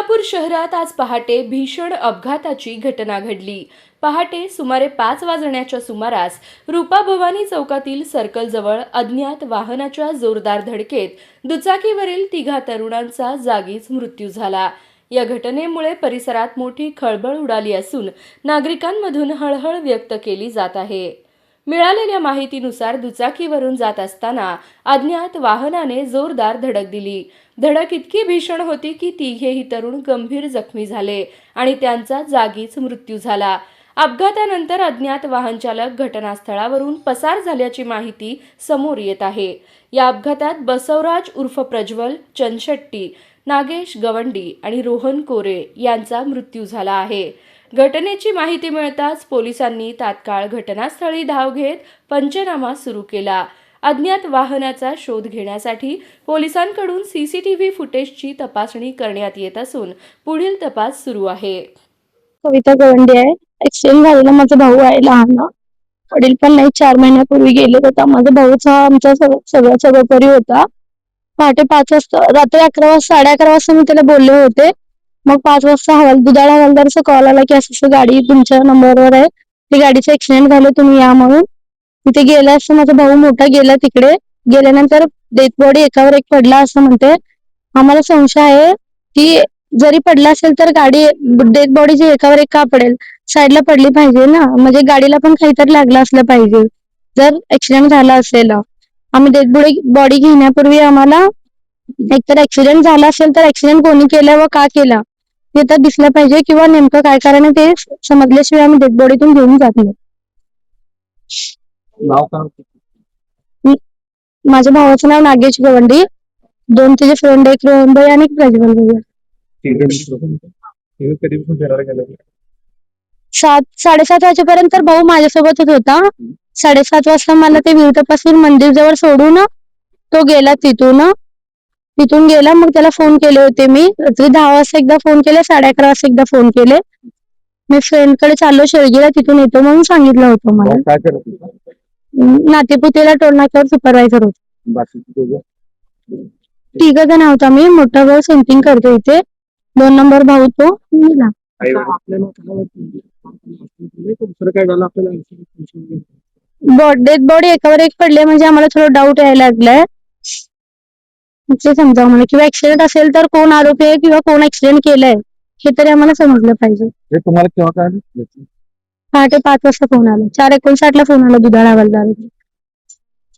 सोलापूर शहरात आज पहाटे भीषण अपघाताची घटना घडली. पहाटे सुमारे पाच वाजण्याच्या सुमारास रूपा भवानी चौकातील सर्कलजवळ अज्ञात वाहनाच्या जोरदार धडकेत दुचाकीवरील तिघा तरुणांचा जागीच मृत्यू झाला. या घटनेमुळे परिसरात मोठी खळबळ उडाली असून नागरिकांमधून हळहळ व्यक्त केली जात आहे. मिळालेल्या माहितीनुसार दुचाकीवरून जात असताना अज्ञात वाहनाने जोरदार धडक दिली. धडक इतकी भीषण होती की तिघेही तरुण गंभीर जखमी झाले आणि त्यांचा जागीच मृत्यू झाला. अपघातानंतर अज्ञात वाहनचालक घटनास्थळावरून पसार झाल्याची माहिती समोर येत आहे. या अपघातात बसवराज उर्फ प्रज्वल चनशेट्टी नागेश गवंडी आणि रोहन कोरे यांचा मृत्यू झाला आहे. घटनेची माहिती मिळताच पोलिसांनी तात्काळ घटनास्थळी धाव घेत पंचनामा सुरू केला. अज्ञात वाहनाचा शोध घेण्यासाठी पोलिसांकडून सीसीटीव्ही फुटेजची तपासणी करण्यात येत असून पुढील तपास सुरू आहे. कविता गवंडी आहे. ऍक्सिडेंट झालेला माझा भाऊ आहे लहान. वडील पण नाही चार महिन्यापूर्वी गेले होता. माझा भाऊच हा आमचा सगळ्या सगळं होता. पहाटे पाच वाजता रात्री अकरा वाजता साडे अकरा वाजता मी त्याला बोलले होते. मग पाच वाजता हवाल दुधाळा हवालदारचा कॉल आला की असं असं गाडी तुमच्या नंबरवर आहे. ती गाडीचा ऍक्सिडेंट झालं तुम्ही या म्हणून. तिथे गेला असं माझा भाऊ मोठा गेला तिकडे. गेल्यानंतर डेथ बॉडी एकावर एक पडला असं म्हणते. आम्हाला संशय आहे की जरी पडला असेल तर गाडी डेड बॉडीची एकावर एक का पडेल? साईडला पडली पाहिजे ना. म्हणजे गाडीला पण काहीतरी लागलं असलं पाहिजे. जर ऍक्सिडेंट झाला असेल. आम्ही डेथ बॉडी बॉडी घेण्यापूर्वी आम्हाला एकतर ऍक्सिडेंट झाला असेल तर ऍक्सिडेंट कोणी केला व का केला? ते तर दिसलं पाहिजे किंवा नेमकं काय? कारण आहे ते समजल्याशिवाय आम्ही डेड बॉडीतून घेऊन जात नाही. माझ्या भावाचं नाव नागेश गवंडी. दोन त्याचे फ्रेंड एक रोहन भाई आणि प्रज्वल भाई. सात साडेसात वाजेपर्यंत भाऊ माझ्यासोबतच होता. साडेसात वाजता मला ते विहिरीपासून मंदिर जवळ सोडून तो गेला तिथून. तिथून गेला मग त्याला फोन केले होते मी. रात्री दहा वाजता एकदा फोन केले साडे अकरा वाजता एकदा फोन केले. मी फ्रेंडकडे चाललो शेळगीला तिथून येतो म्हणून सांगितलं होतं मला. काय करत होता? नातेपुतेला टोलनाक्यावर सुपरवायझर होतो. बाकीचे दोघं तिघ जण आहोत आम्ही मोठा भाऊ सेंटिंग करतो इथे. दोन नंबर भाऊ तो गेला आई दुसरं काय झालं आपल्याला? डेड बॉडी एकावर एक पडले म्हणजे आम्हाला थोडं डाऊट यायला लागलाय. ते समजावं मला किंवा ऍक्सिडेंट असेल तर कोण आरोपी आहे किंवा कोण ऍक्सिडेंट केलाय? हे तरी आम्हाला समजलं पाहिजे. हे तुम्हाला केव्हा काय पहाटे पाच वाजता फोन आला. चार एकोणसाठ ला फोन आला दुधाळा हवालदार